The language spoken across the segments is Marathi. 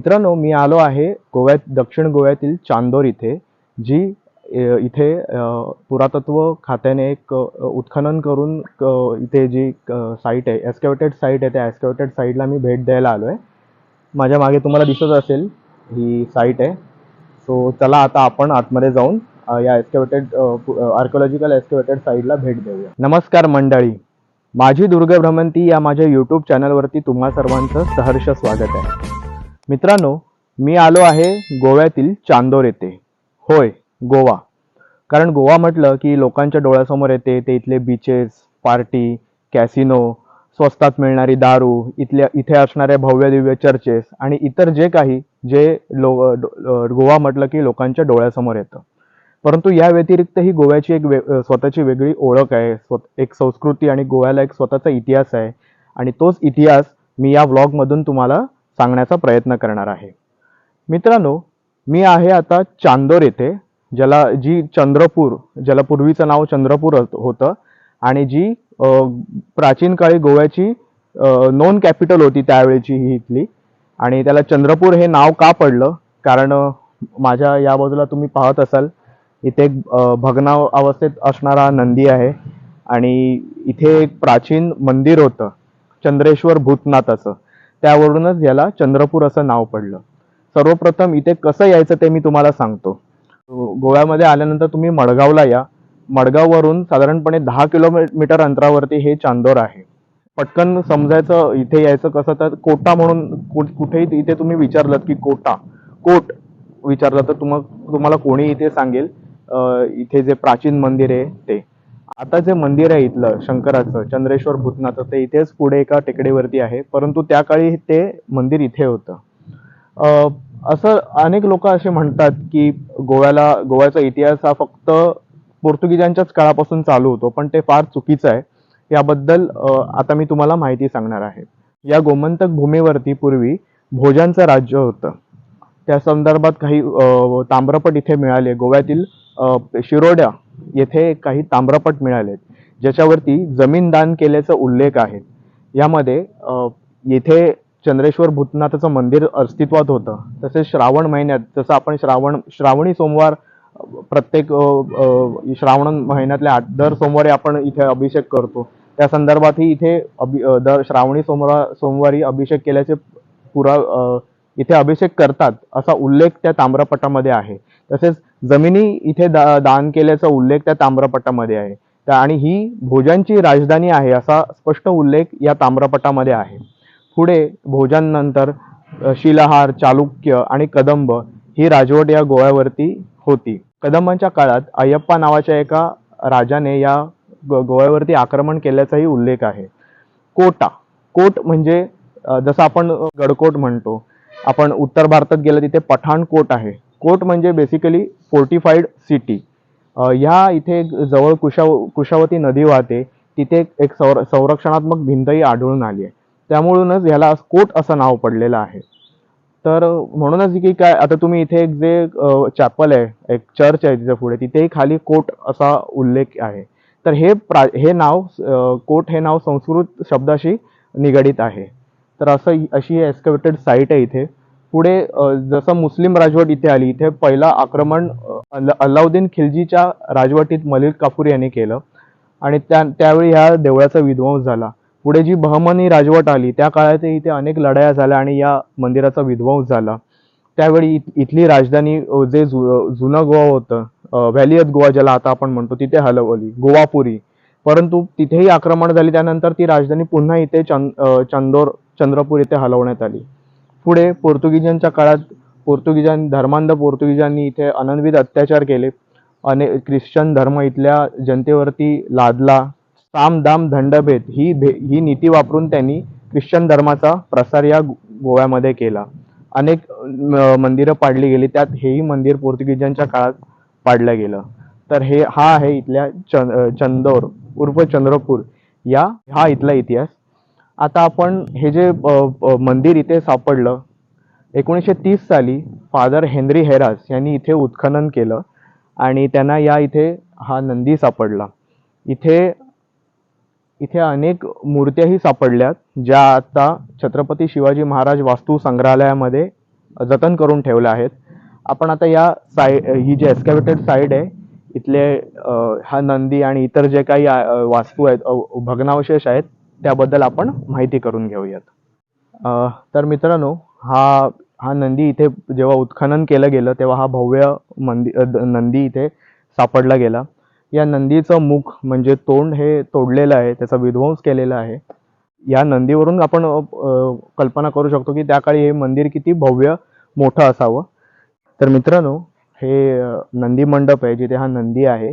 मित्रांनो मी आलो आहे गोव्यात दक्षिण गोव्यातील चांदोर इथे जी इथे पुरातत्व खात्याने एक उत्खनन करून इथे जी साईट आहे एस्कॅवेटेड साईट आहे त्या एस्कॅवेटेड साईटला मी भेट द्यायला आलो आहे माझ्या मागे तुम्हाला दिसत असेल ही साईट आहे. सो चला आता आपण आतमध्ये जाऊन या एस्कॅवेटेड आर्कोलॉजिकल एस्कॅवेटेड साईटला भेट देऊया. नमस्कार मंडळी माझी दुर्ग भ्रमंती या माझ्या यूट्यूब चॅनलवरती तुम्हा सर्वांचं सहर्ष स्वागत आहे. मित्रांनो मी आलो आहे गोव्यातील चांदोर येथे. होय गोवा. कारण गोवा म्हटलं की लोकांच्या डोळ्यासमोर येते ते इथले बीचेस पार्टी कॅसिनो स्वस्तात मिळणारी दारू इथल्या इथे असणाऱ्या भव्य दिव्य चर्चेस आणि इतर जे काही जे लो गोवा म्हटलं की लोकांच्या डोळ्यासमोर येतं. परंतु या व्यतिरिक्त ही गोव्याची एक वे स्वतःची वेगळी ओळख आहे. स्व- एक संस्कृती आणि गोव्याला एक स्वतःचा इतिहास आहे. आणि तोच इतिहास मी या व्लॉगमधून तुम्हाला सांगण्याचा प्रयत्न करणार आहे. मित्रांनो मी आहे आता चांदोर येथे ज्याला जी चंद्रपूर ज्याला पूर्वीचं नाव चंद्रपूर होतं आणि जी प्राचीन काळी गोव्याची नॉन कॅपिटल होती त्यावेळेची ही इथली. आणि त्याला चंद्रपूर हे नाव का पडलं? कारण माझ्या या बाजूला तुम्ही पाहत असाल इथे एक भग्नाव अवस्थेत असणारा नंदी आहे. आणि इथे एक प्राचीन मंदिर होतं चंद्रेश्वर भूतनाथाचं त्यावरूनच याला चंद्रपूर असं नाव पडलं. सर्वप्रथम इथे कसं यायचं ते मी तुम्हाला सांगतो. गोव्यामध्ये आल्यानंतर तुम्ही मडगावला या. मडगाववरून साधारणपणे दहा किलोमीटर अंतरावरती हे चांदोर आहे. पटकन समजायचं इथे यायचं कसं तर कोटा म्हणून कुठेही इथे तुम्ही विचारलं की कोटा कोट विचारलं तर तुम्हा तुम्हाला कोणी इथे सांगेल इथे जे प्राचीन मंदिर आहे ते. आता जे मंदिर आहे इथलं शंकराचं चंद्रेश्वर भूतनाथचं ते इथेच पुढे एका टेकडीवरती आहे परंतु त्या काळी ते मंदिर इथे होतं. असं अनेक लोक असे म्हणतात की गोव्याला गोव्याचा इतिहास हा फक्त पोर्तुगीजांच्याच काळापासून चालू होतो पण ते फार चुकीचं आहे. याबद्दल आता मी तुम्हाला माहिती सांगणार आहे. या गोमंतक भूमीवरती पूर्वी भोजांचं राज्य होतं. त्या संदर्भात काही ताम्रपट इथे मिळाले. गोव्यातील शिरोड्या येथे काही ताम्रपट मिळाले ज्याच्यावरती जमीन दान केल्याचा उल्लेख आहे. यामध्ये येथे चंद्रेश्वर भूतनाथाचं मंदिर अस्तित्वात होतं. तसेच श्रावण महिन्यात जसं आपण श्रावण श्रावणी सोमवार प्रत्येक श्रावण महिन्यातल्या आठ दर सोमवारी आपण इथे अभिषेक करतो. त्या संदर्भातही इथे अभि दर श्रावणी सोमवार सोमवारी अभिषेक केल्याचे पुरा इथे अभिषेक करतात असा उल्लेख त्या ताम्रपटामध्ये आहे. तसेच जमिनी इथे दा दान केल्याचा उल्लेख त्या ताम्रपटामध्ये आहे. त्या आणि ही भोजांची राजधानी आहे असा स्पष्ट उल्लेख या ताम्रपटामध्ये आहे. पुढे भोजांनंतर शिलाहार चालुक्य आणि कदंब ही राजवट या गोव्यावरती होती. कदंबांच्या काळात अय्यप्पा नावाच्या एका राजाने या गोव्यावरती आक्रमण केल्याचाही उल्लेख आहे. कोटा. कोट म्हणजे जसं आपण गडकोट म्हणतो आपण उत्तर भारतात गेलं तिथे पठाणकोट आहे. कोट म्हणजे बेसिकली फोर्टिफाईड सिटी ह्या इथे एक जवळ कुशाव कुशावती नदी वाहते. तिथे एक संर संरक्षणात्मक भिंतही आढळून आली आहे. त्यामुळूनच ह्याला कोट असं नाव पडलेलं आहे. तर म्हणूनच की काय आता तुम्ही इथे एक जे चॅपल आहे एक चर्च आहे तिच्या पुढे तिथेही खाली कोट असा उल्लेख आहे. तर हे प्रा हे नाव कोट हे नाव संस्कृत शब्दाशी निगडीत आहे. तर असं अशी एस्कवेटेड साईट आहे इथे. पुढे जसं मुस्लिम राजवट इथे आली इथे पहिला आक्रमण अल्लाउद्दीन खिलजीच्या राजवटीत मलिक काफूर यांनी केलं. आणि त्या त्यावेळी ह्या देवळाचा विध्वंस झाला. पुढे जी बहमनी राजवट आली त्या काळात इथे अनेक लढाया झाल्या आणि या मंदिराचा विध्वंस झाला. त्यावेळी इथली राजधानी जे जु जुनं गोवा होतं व्हॅली ऑफ गोवा ज्याला आता आपण म्हणतो तिथे हलवली गोवापुरी. परंतु तिथेही आक्रमण झाली त्यानंतर ती राजधानी पुन्हा इथे चंद चंदोर चंद्रपूर इथे हलवण्यात आली. पुढे पोर्तुगीजांच्या काळात पोर्तुगीजां धर्मांध पोर्तुगीजांनी इथे अनन्वित अत्याचार केले. अनेक ख्रिश्चन धर्म इथल्या जनतेवरती लादला. साम दाम दंडभेद ही भे ही नीती वापरून त्यांनी ख्रिश्चन धर्माचा प्रसार या गोव्यामध्ये केला. अनेक मंदिरं पाडली गेली. त्यात हेही मंदिर पोर्तुगीजांच्या काळात पाडलं गेलं. तर हे हा आहे इथल्या चंद चंदोर उर्फ चंद्रपूर. या हा इथला इतिहास. आता आपण हे जे मंदिर इथे सापडलं एकोणीसशे तीस साली फादर हेनरी हेरास यांनी इथे उत्खनन केलं आणि त्यांना या इथे हा नंदी सापडला. इथे इथे अनेक मूर्त्याही सापडल्यात ज्या आता छत्रपती शिवाजी महाराज वास्तू संग्रहालयामध्ये जतन करून ठेवल्या आहेत. आपण आता या साई ही जी एस्कॅवेटेड साईड आहे इथले हा नंदी आणि इतर जे काही वास्तू आहेत भग्नावशेष आहेत त्याबद्दल आपण माहिती करून घेऊयात. तर मित्रांनो हा हा नंदी इथे जेव्हा उत्खनन केलं गेलं तेव्हा हा भव्य मंदी द- नंदी इथे सापडला गेला. या नंदीचं मुख म्हणजे तोंड हे तोडलेलं आहे त्याचा विध्वंस केलेला आहे. या नंदीवरून आपण कल्पना करू शकतो की त्या काळी हे मंदिर किती भव्य मोठं असावं. तर मित्रांनो हे नंदी मंडप आहे जिथे हा नंदी आहे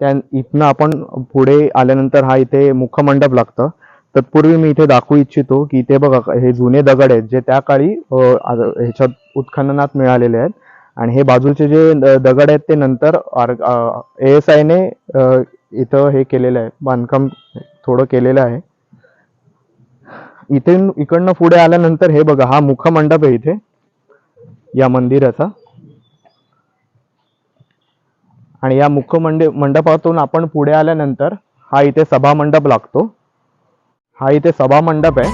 त्या इथनं आपण पुढे आल्यानंतर हा इथे मुखमंडप लागतं. तत्पूर्वी मी इथे दाखवू इच्छितो की इथे बघा हे जुने दगड आहेत जे त्या काळी ह्याच्यात उत्खननात मिळालेले आहेत. आणि हे बाजूचे जे दगड आहेत ते नंतर ए एस आयने इथं हे केलेलं आहे. बांधकाम थोडं केलेलं आहे. इथे इकडनं पुढे आल्यानंतर हे बघा हा मुखमंडप आहे इथे. या मंदिराचा. आणि या मुख्य मंडे मंडपातून आपण पुढे आल्यानंतर हा इथे सभा मंडप लागतो. हा इथे सभा मंडप आहे.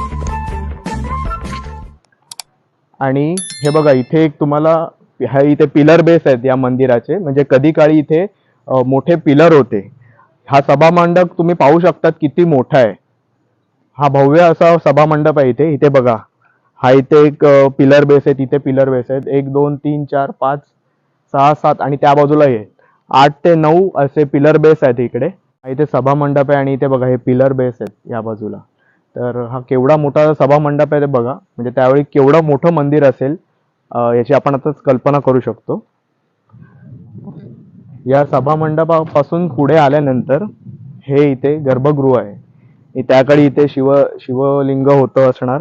आणि हे बघा इथे एक तुम्हाला हा इथे पिलर बेस आहेत या मंदिराचे. म्हणजे कधी काळी इथे मोठे पिलर होते. हा सभा मंडप तुम्ही पाहू शकतात किती मोठा आहे. हा भव्य असा सभा मंडप आहे इथे. इथे बघा हा इथे एक पिलर बेस आहे तिथे पिलर बेस आहेत. एक दोन तीन चार पाच सहा सात आणि त्या बाजूला हे. आठ ते नऊ असे पिलर बेस आहेत इकडे. हा इथे सभा मंडप आहे आणि इथे बघा हे पिलर बेस आहेत या बाजूला. तर हा केवढा मोठा सभा मंडप आहे ते बघा. म्हणजे त्यावेळी केवढं मोठं मंदिर असेल याची आपण आताच कल्पना करू शकतो. या सभा मंडपापासून पुढे आल्यानंतर हे इथे गर्भगृह आहे. हे त्याकडे इथे शिव शिवलिंग होतं असणार.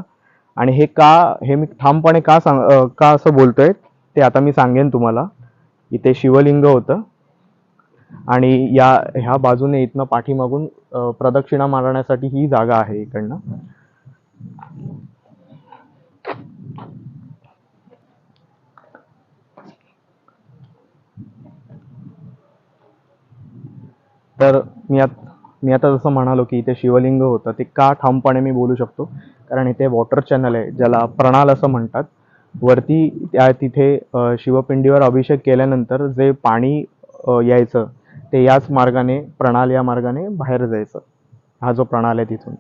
आणि हे का हे मी ठामपणे का सांग का असं बोलतोय ते आता मी सांगेन तुम्हाला. इथे शिवलिंग होतं. आणि या ह्या बाजूने इथनं पाठीमागून प्रदक्षिणा मारण्यासाठी ही जागा आहे इकडनं. तर मी आता मी आता जसं म्हणालो की इथे शिवलिंग होतं ते का ठामपणे मी बोलू शकतो? कारण इथे वॉटर चॅनल आहे ज्याला प्रणाल असं म्हणतात. वरती त्या तिथे शिवपिंडीवर अभिषेक केल्यानंतर जे पाणी यायचं ते याच मार्गाने प्रणाल या मार्गाने बाहेर जायचं. हा जो प्रणाल आहे तिथून.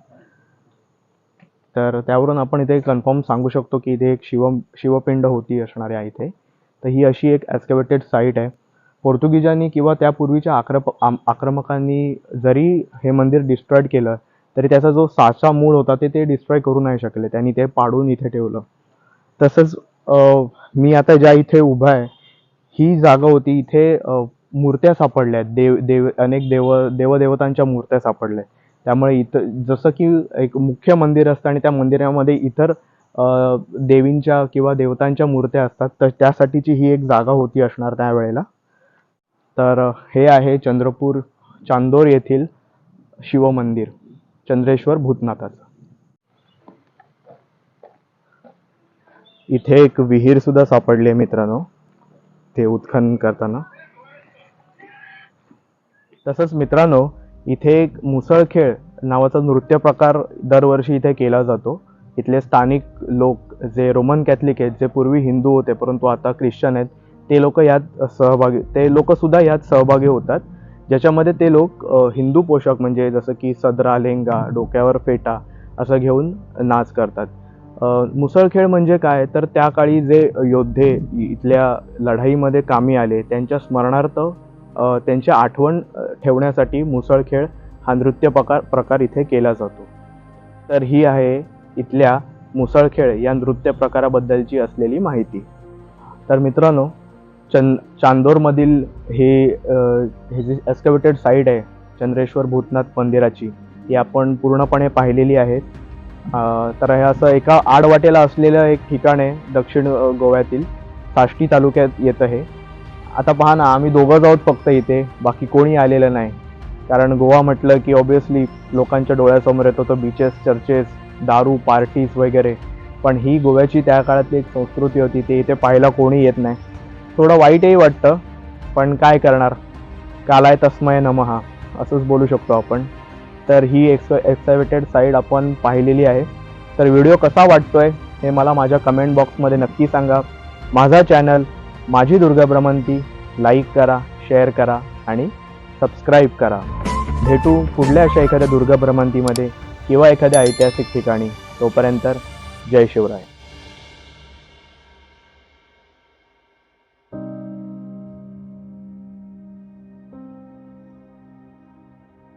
तर त्यावरून आपण इथे कन्फर्म सांगू शकतो की इथे एक शिव शिवपिंड होती असणार आहे इथे. तर ही अशी एक ॲस्केवेटेड साईट आहे. पोर्तुगीजांनी किंवा त्यापूर्वीच्या आक्रप आक्रमकांनी जरी हे मंदिर डिस्ट्रॉयड केलं तरी त्याचा जो साचा मूळ होता ते ते डिस्ट्रॉय करू नाही शकले. त्यांनी ते पाडून इथे ठेवलं. तसंच मी आता ज्या इथे उभा आहे ही जागा होती इथे मूर्त्या सापडल्या आहेत देव देव अनेक देव देवदेवतांच्या मूर्त्या सापडल्या आहेत. त्यामुळे इथं जसं की एक मुख्य मंदिर असतं आणि त्या मंदिरामध्ये इतर देवींच्या किंवा देवतांच्या मूर्त्या असतात तर त्यासाठीची ही एक जागा होती असणार त्यावेळेला. तर हे आहे चंद्रपूर चांदोर येथील शिवमंदिर चंद्रेश्वर भूतनाथाचं. इथे एक विहीर सुद्धा सापडली आहे मित्रांनो ते उत्खनन करताना. तसंच मित्रांनो इथे एक मुसळखेळ नावाचा नृत्य प्रकार दरवर्षी इथे केला जातो. इथले स्थानिक लोक जे रोमन कॅथलिक आहेत जे पूर्वी हिंदू होते परंतु आता ख्रिश्चन आहेत ते लोक यात सहभागी ते लोकसुद्धा यात सहभागी होतात. ज्याच्यामध्ये ते लोक हिंदू पोशाख म्हणजे जसं की सदरा लेंगा डोक्यावर फेटा असं घेऊन नाच करतात. मुसळखेळ म्हणजे काय? तर त्या काळी जे योद्धे इथल्या लढाईमध्ये कामी आले त्यांच्या स्मरणार्थ त्यांची आठवण ठेवण्यासाठी मुसळखेळ हा नृत्य प्रकार प्रकार इथे केला जातो. तर ही आहे इथल्या मुसळखेळ या नृत्य प्रकाराबद्दलची असलेली माहिती. तर मित्रांनो चंद चांदोरमधील हे हे जे एस्कॅवेटेड साईड आहे चंद्रेश्वर भूतनाथ मंदिराची ती आपण पूर्णपणे पाहिलेली आहे. तर हे असं एका आडवाटेला असलेलं एक ठिकाण आहे दक्षिण गोव्यातील साष्टी तालुक्यात येतं हे. आता पहा ना आम्ही दोघंच आहोत फक्त इथे. बाकी कोणी आलेलं नाही. कारण गोवा म्हटलं की ऑब्विसली लोकांच्या डोळ्यासमोर येतो तर बीचेस चर्चेस दारू पार्टीज वगैरे. पण ही गोव्याची त्या काळातली एक संस्कृती होती ते इथे पाहायला कोणी येत नाही. थोडं वाईटही वाटतं पण काय करणार? कालाय तस्मय नमहा असंच बोलू शकतो आपण. तर ही एक्स एक्सायटेड साईड आपण पाहिलेली आहे. तर व्हिडिओ कसा वाटतोय हे मला माझ्या कमेंट बॉक्समध्ये नक्की सांगा. माझा चॅनल माझी दुर्गा भ्रमंती लाईक करा शेअर करा आणि सबस्क्राईब करा. भेटू पुढल्या अशा एखाद्या दुर्गा भ्रमंतीमध्ये किंवा एखाद्या ऐतिहासिक ठिकाणी. तोपर्यंत जय शिवराय.